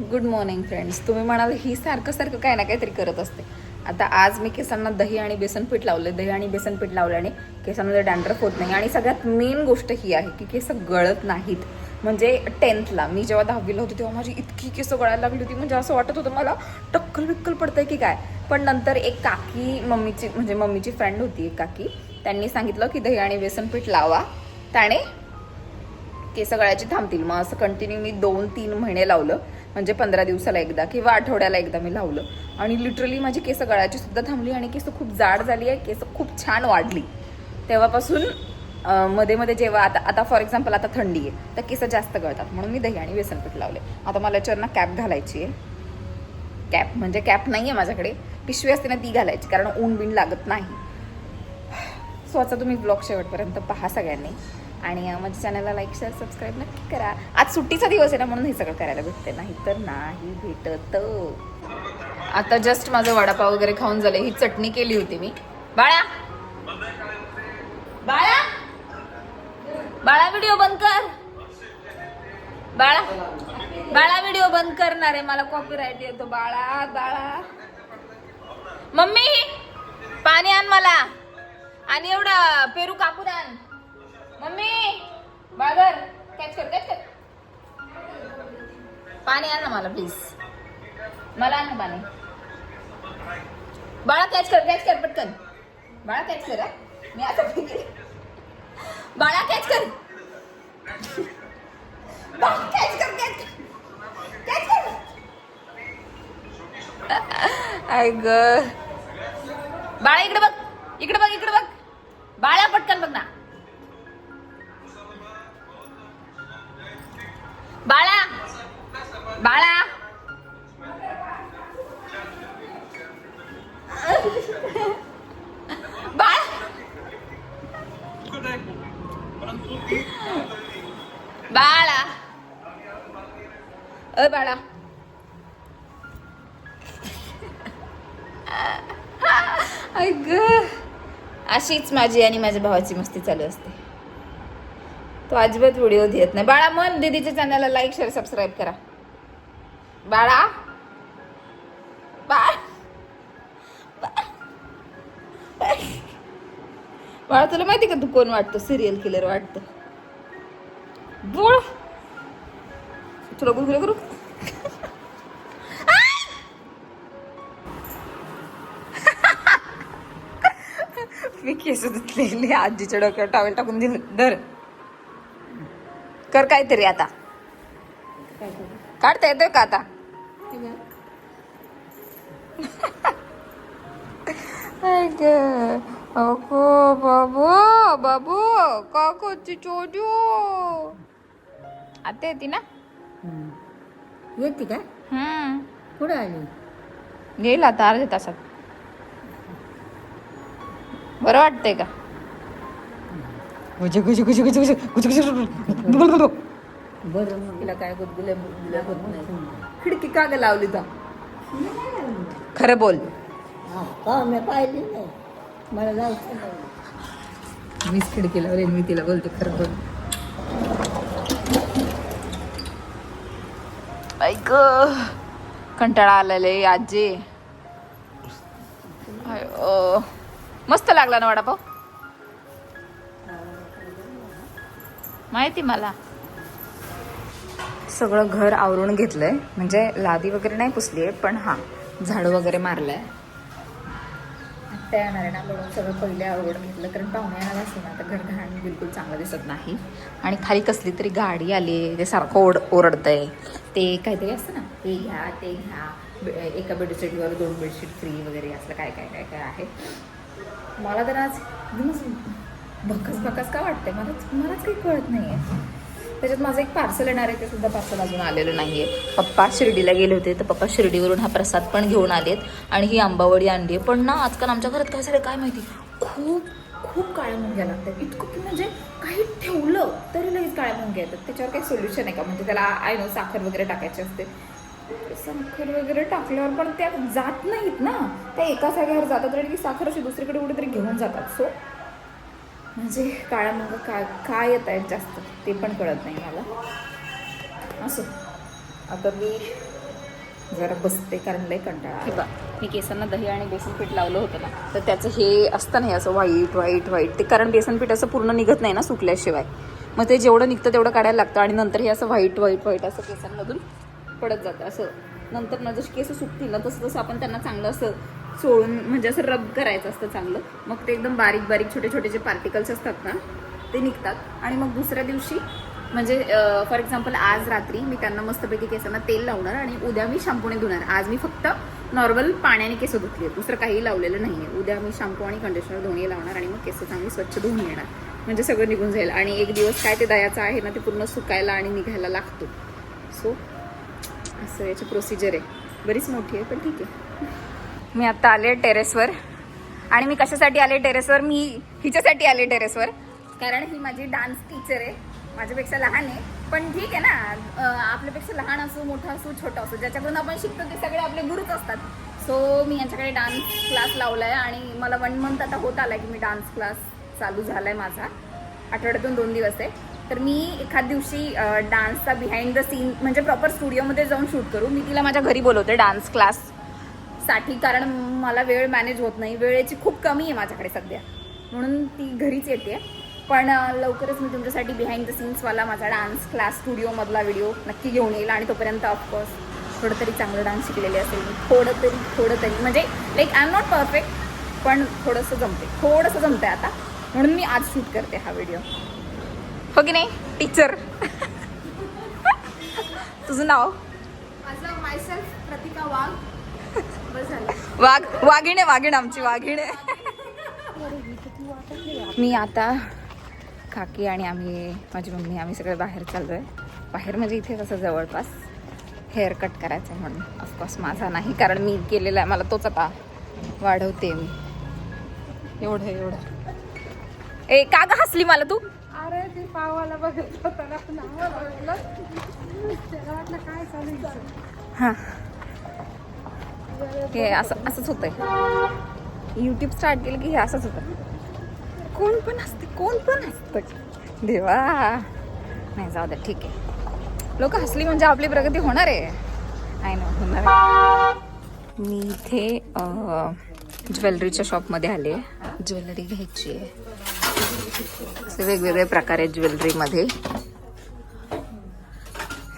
Good morning friends तुम्ही म्हणाल ही सारखं सारखं काय ना काहीतरी करत असते. आता आज मी केसांना दही आणि बेसन पीठ लावले दही आणि बेसन पीठ लावल्याने केसांमध्ये डॅन्ड्रफ होत नाही. आणि सगळ्यात मेन गोष्ट ही आहे की केस गळत नाहीत. म्हणजे टेन्थला मी जेव्हा दहावीला होते तेव्हा माझी इतकी केस गळायला लागली होती. म्हणजे असं वाटत होतं मला टक्कल बिक्कल पडतंय की काय? पण नंतर एक काकी मम्मीची म्हणजे मम्मीची फ्रेंड होती एक काकी. त्यांनी सांगितलं की दही आणि बेसन पीठ लावा. त्याने केस गळ्याची थांबतील. मग असं कंटिन्यू मी दोन तीन महिने लावलं. म्हणजे पंधरा दिवसाला एकदा किंवा आठवड्याला एकदा मी लावलं. आणि लिटरली माझी केस गळ्याची सुद्धा थांबली आणि केस खूप जाड झाली आहे केस खूप छान वाढली. तेव्हापासून मध्ये मध्ये जेव्हा आता आता फॉर एक्झाम्पल आता थंडी आहे तर केस जास्त गळतात. म्हणून मी दही आणि व्यसनपीठ लावले. आता मला याच्यावर कॅप घालायची आहे. कॅप म्हणजे कॅप नाही आहे माझ्याकडे. पिशवी असते ना ती घालायची कारण ऊन बिन लागत नाही. सो आता तुम्ही ब्लॉग शेवटपर्यंत पहा सगळ्यांनी. आणि माझ्या चॅनलला लाईक शेअर सबस्क्राईब नक्की करा. आज सुट्टीचा दिवस आहे ना म्हणून हे सगळं करायला भेटते. नाही तर नाही भेटत. आता जस्ट माझं वडापाव वगैरे खाऊन झालं. ही चटणी केली होती मी. बाळा! बाळा! बाळा व्हिडिओ बंद कर. बाळा! बाळा व्हिडिओ बंद करणार आहे. मला कॉपीराईट येतो. बाळा बाळा! मम्मी पाणी आण मला. आणि एवढा पेरू कापून आण. मम्मी बागर कॅच कर कॅच कर. पाणी आण ना मला प्लीज मला आण ना पाणी. बाळा कॅच कर कॅच कर पटकन. बाळा कॅच कर हा. मी आता. बाळा कॅच कर. बाळा कॅच कर कॅच कर. कॅच कर. आय ग. बाळा इकडे बघ. इकडे बघ इकडे बघ. बाळा पटकन बघ ना. बाळा बाळा बाळा बाळा अ बाळा अग अशीच माझी आणि माझ्या भावाची मस्ती चालू असते. तो अजिबात व्हिडिओ देत नाही. बाळा मन दीदीच्या चॅनलला लाईक शेअर सबस्क्राईब करा. बाळा. बाळ. बाळा तुला माहिती का तू कोण वाटतो? सिरियल किलर वाटतो. बोळ. तुला गुलगुले करू मी केस धुतलेले आजीच्या डोक्यावर टावेल टाकून दिलं. धर. कर काहीतरी आता. काढता येतोय का आता? अगो बाबू बाबू का करते चोजू आता येते ना? येते का? हम्म. कुठं आली? येईल आता अर्ध्या तासात. बरं वाटतंय का? गुजू गुजू गुजू गुजू गुजू गुजू गुजू बरं मग तिला काय गुदगुल्या होत नाही. खिडकी का ग लावली तर खरं बोल. हा का मी पाहिली नाही. मला जायचं नाही. मीच खिडकी लावली मी तिला बोलते खरं बोल. ऐक कंटाळा आलेले आजी. मस्त लागला ना वडापाव? माहिती मला. सगळं घर आवरून घेतलंय. म्हणजे लादी वगैरे नाही पुसली आहे पण हा झाडू वगैरे मारलंय. आत्या येणार आहे ना म्हणून सगळं पहिले आवडून घेतलं. कारण पाहुणे येणार असले ना तर घर घाण बिलकुल चांगलं दिसत नाही. आणि खाली कसली तरी गाडी आली ते सारखं ओढ ओरडतंय. ते काहीतरी असतं ना ते घ्या ते घ्या. बे- एका बेडशीटवर दोन बेडशीट फ्री वगैरे असलं काय काय काय काय आहे. मला तर आज भकस भकस का वाटते मलाच मलाच काही कळत नाही आहे त्याच्यात माझं एक पार्सल येणार आहे ते सुद्धा पार्सल अजून आलेलं नाही आहे पप्पा शिर्डीला गेले होते तर पप्पा शिर्डीवरून हा प्रसाद पण घेऊन आलेत. आणि ही आंबावडी आणली आहे. पण ना आजकाल आमच्या घरात काय झालं काय माहिती? खूप खूप काळ्या मुंग्या लागतात. इतकं की म्हणजे काही ठेवलं तरी लगेच काळ्या मुंग्या येतात. त्याच्यावर काही सोल्युशन आहे का? म्हणजे त्याला आय नो साखर वगैरे टाकायची असते. साखर वगैरे टाकल्यावर पण त्या जात नाहीत ना. त्या एका जागेवर जातात आणि की साखर अशी दुसरीकडे कुठेतरी घेऊन जातात. सो म्हणजे काळा मग काय काय येत आहेत जास्त ते पण कळत नाही मला. असं. आता मी जरा बसते कारण लय कंटाळा बा मी केसांना दही आणि बेसन पीठ लावलं होतं ना तर त्याचं हे असतं नाही असं व्हाईट व्हाईट व्हाईट ते कारण बेसन पीठ असं पूर्ण निघत नाही ना सुकल्याशिवाय. मग ते जेवढं निघतं तेवढं काढायला लागतं आणि नंतर हे असं व्हाईट व्हाईट व्हाईट असं केसांमधून पडत जातं. असं नंतर ना जशी केस सुकतील ना तसं तसं आपण त्यांना चांगलं असं चोळून म्हणजे असं रब करायचं असतं चांगलं. मग ते एकदम बारीक बारीक छोटे छोटे जे पार्टिकल्स असतात ना ते निघतात. आणि मग दुसऱ्या दिवशी म्हणजे फॉर एक्झाम्पल आज रात्री मी त्यांना मस्तपैकी केसांना तेल लावणार आणि उद्या मी शॅम्पूने धुणार. आज मी फक्त नॉर्मल पाण्याने केस धुतली आहेत. दुसरं काही लावलेलं नाही आहे उद्या मी शॅम्पू आणि कंडिशनर दोन्ही लावणार आणि मग केस चांगली स्वच्छ धुवून येणार. म्हणजे सगळं निघून जाईल. आणि एक दिवस काय ते दयाचं आहे ना ते पूर्ण सुकायला आणि निघायला लागतो. सो असं याची प्रोसिजर आहे. बरीच मोठी आहे पण ठीक आहे. मी आता आले टेरेसवर. आणि मी कशासाठी आले टेरेसवर? मी हिच्यासाठी आले टेरेसवर. कारण ही माझी डान्स टीचर आहे. माझ्यापेक्षा लहान आहे. पण ठीक आहे ना. आपल्यापेक्षा लहान असो मोठा असो छोटा असो ज्याच्याकडून आपण शिकतो ते सगळे आपले गुरुच असतात. सो मी यांच्याकडे डान्स क्लास लावला आहे आणि मला वन मंथ आता होत आला की मी डान्स क्लास चालू झाला आहे माझा. आठवड्यातून दोन दिवस आहे. तर मी एखाद दिवशी डान्सचा बिहाइंड द सीन म्हणजे प्रॉपर स्टुडिओमध्ये जाऊन शूट करू. मी तिला माझ्या घरी बोलवते डान्स क्लास साठी कारण मला वेळ मॅनेज होत नाही. वेळेची खूप कमी आहे माझ्याकडे सध्या. म्हणून ती घरीच येते. पण लवकरच मी तुमच्यासाठी बिहाइंड द सीन्सवाला माझा डान्स क्लास स्टुडिओमधला व्हिडिओ नक्की घेऊन येईल. आणि तोपर्यंत ऑफकोर्स थोडं तरी चांगलं डान्स शिकलेले असेल मी. थोडं तरी थोडं तरी म्हणजे like I am not perfect पण थोडंसं जमते थोडंसं जमतंय आता. म्हणून मी आज शूट करते हा व्हिडिओ हो की नाही? टीचर तुझं नाव? माझं मायसेल्फ प्रतिका वाघ. वाघ वाघिणे वाघिण आमची वाघिणे मी आता काकी आणि आम्ही माझी मम्मी आम्ही सगळे बाहेर चाललोय. बाहेर म्हणजे इथे कसं जवळपास हेअर कट करायचं आहे म्हणून. ऑफकोर्स माझा नाही कारण मी केलेला आहे मला तोच आता वाढवते मी. एवढं एवढं. ए का ग हसली मला तू? अरे ते पावाला बघत होता वाटलं काय चालू आहे? हां. हे असं असंच होतंय. यूट्यूब स्टार्ट केलं की हे असंच होतं. कोण पण असते कोण पण असतं देवा. नाही जाऊ द्या ठीक आहे. लोक हसली म्हणजे आपली प्रगती होणार आहे. आहे ना होणार आहे. मी इथे ज्वेलरीच्या शॉपमध्ये आले. ज्वेलरी घ्यायची आहे. असे वेगवेगळे प्रकार आहेत ज्वेलरीमध्ये.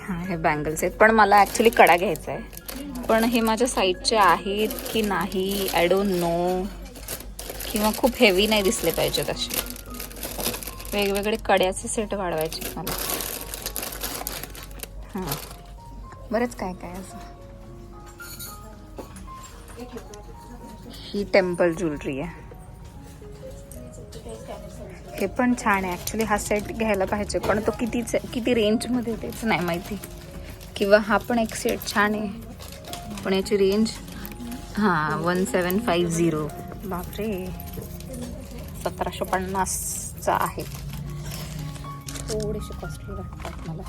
हां हे बँगल्स आहेत. पण मला ॲक्च्युली कडा घ्यायचा आहे. पण हे माझ्या साईडचे आहेत की नाही आय डोंट नो किंवा खूप हेवी नाही दिसले पाहिजेत असे. वेगवेगळे कड्याचे सेट वाढवायचे मला. हां. बरंच काय काय असं. ही टेम्पल ज्वेलरी आहे. हे पण छान आहे. ॲक्च्युली हा सेट घ्यायला पाहिजे. पण तो कितीच किती रेंजमध्ये तेच नाही माहिती. किंवा हा पण एक सेट छान आहे. पण याची रेंज हां वन सेवन फाईव्ह झिरो बापरे. सतराशे पन्नासचा आहे. थोडेसे कॉस्टली वाटतात मला.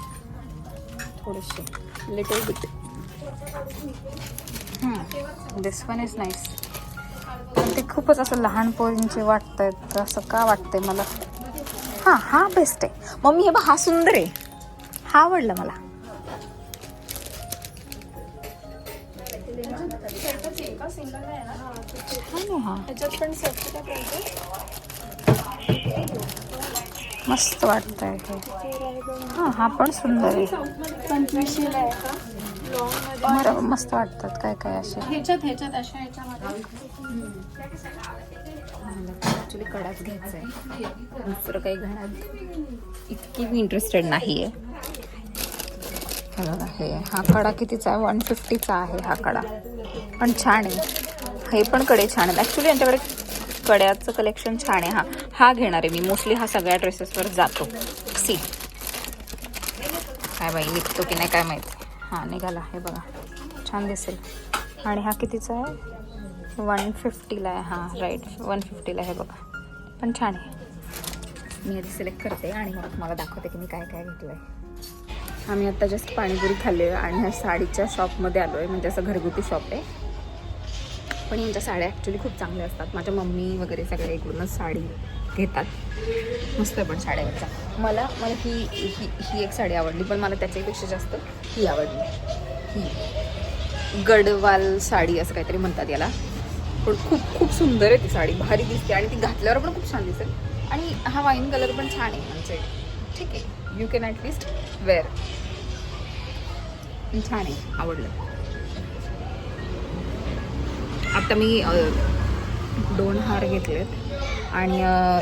थोडेसे. Little bit this one is nice पण ते खूपच असं लहान पोरींचे वाटत आहेत असं का वाटतंय मला? हां हा बेस्ट आहे. मम्मी हे बघ हा सुंदर आहे. हा आवडला मला. आहे हा त्याच्यात पण सेफ्टी काय पाहिजे मस्त वाटतंय हे. हां हा पण सुंदर आहे. पंचवीसशेला आहे का लॉंगमध्ये बरं मस्त वाटतात काय काय असे. ह्याच्यात ह्याच्यात अशा ह्याच्यामध्ये. ॲक्च्युली कडाच घ्यायचा आहे दुसरं काही घालण्यात इतकी मी इंटरेस्टेड नाही आहे हे हे हा कडा कितीचा आहे? वन फिफ्टीचा आहे हा कडा. पण छान आहे. हे पण कडे छान आहेत. ॲक्च्युली यांच्याकडे कड्याचं कलेक्शन छान आहे. हा हा घेणार आहे मी. मोस्टली हा सगळ्या ड्रेसेसवर जातो. सी काय बाई निघतो की नाही काय माहिती. हां निघाला. हे बघा. छान दिसेल. आणि हा कितीचा आहे? वन फिफ्टीला आहे. हां राईट वन फिफ्टीला आहे बघा. पण छान आहे. मी आधी सिलेक्ट करते आणि मग तुम्हाला दाखवते की मी काय काय घेतलं आहे आम्ही आत्ता जस्ट पाणीपुरी खाल्ली आहे आणि ह्या साडीच्या शॉपमध्ये आलो आहे म्हणजे असं घरगुती शॉप आहे. पण यांच्या साड्या ॲक्च्युली खूप चांगल्या असतात. माझ्या मम्मी वगैरे सगळे इकडूनच साडी घेतात. मस्त पण साड्यांचा. मला मला ही ही ही एक साडी आवडली पण मला त्याच्यापेक्षा जास्त ही आवडली. ही. गडवाल साडी असं काहीतरी म्हणतात याला. पण खूप खूप सुंदर आहे ती साडी. भारी दिसते आणि ती घातल्यावर पण खूप छान दिसेल. आणि हा वाईन कलर पण छान आहे म्हणजे ठीक आहे. यू कॅन ॲटलिस्ट वेअर छान आहे. आवडलं. आता मी दोन हार घेतलेत आणि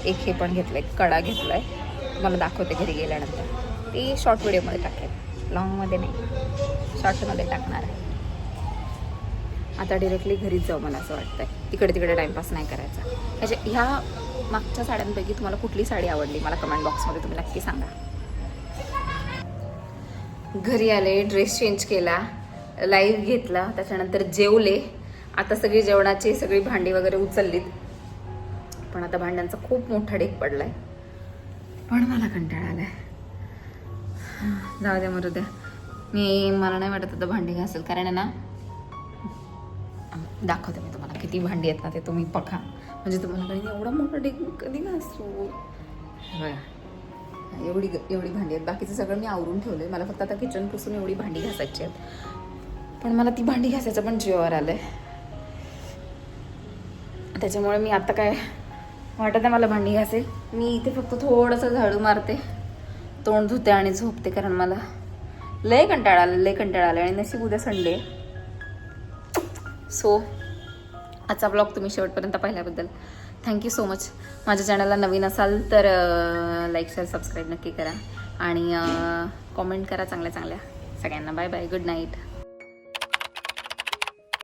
एक हे पण घेतलं आहे कडा घेतला आहे मला दाखवते घरी गेल्यानंतर. ते शॉर्ट व्हिडिओमध्ये टाकेल. लॉंगमध्ये नाही. शॉर्टमध्ये टाकणार आहे. आता डिरेक्टली घरीच जाऊ मला असं वाटतं आहे तिकडे तिकडे टाईमपास नाही करायचा. ह्याच्या ह्या मागच्या साड्यांपैकी तुम्हाला कुठली साडी आवडली? मला कमेंट बॉक्समध्ये तुम्ही नक्की सांगा. घरी आले ड्रेस चेंज केला लाईव्ह घेतला त्याच्यानंतर जेवले आता सगळी जेवणाची सगळी भांडी वगैरे उचललीत. पण आता भांड्यांचा खूप मोठा डेक पडलाय. पण मला कंटाळा आलाय. जाऊ द्या मरू द्या. मी मला नाही वाटत आता भांडी घासेल. कारण आहे ना दाखवते मी तुम्हाला किती भांडी आहेत ना ते तुम्ही बघा. म्हणजे तुम्हाला काही एवढा मोठा डेक कधी घासू? हे बघा एवढी एवढी भांडी आहेत. बाकीचं सगळं मी आवरून ठेवलंय. मला फक्त आता किचन पुसून एवढी भांडी घासायची आहेत. पण मला ती भांडी घासायचं पण जीवावर आलंय. त्याच्यामुळे मी आता काय वाटत आहे मला भांडी घासेल. मी इथे फक्त थोडंसं झाडू मारते. तोंड धुते आणि झोपते कारण मला लय कंटाळा आला लय कंटाळा आला. आणि नशीब उद्या संडे सो आजचा ब्लॉग तुम्ही शेवटपर्यंत पाहिल्याबद्दल थँक्यू सो मच माझ्या चॅनलला नवीन असाल तर लाईक शेअर सबस्क्राईब नक्की करा. आणि कॉमेंट करा चांगल्या चांगल्या. सगळ्यांना बाय बाय गुड नाईट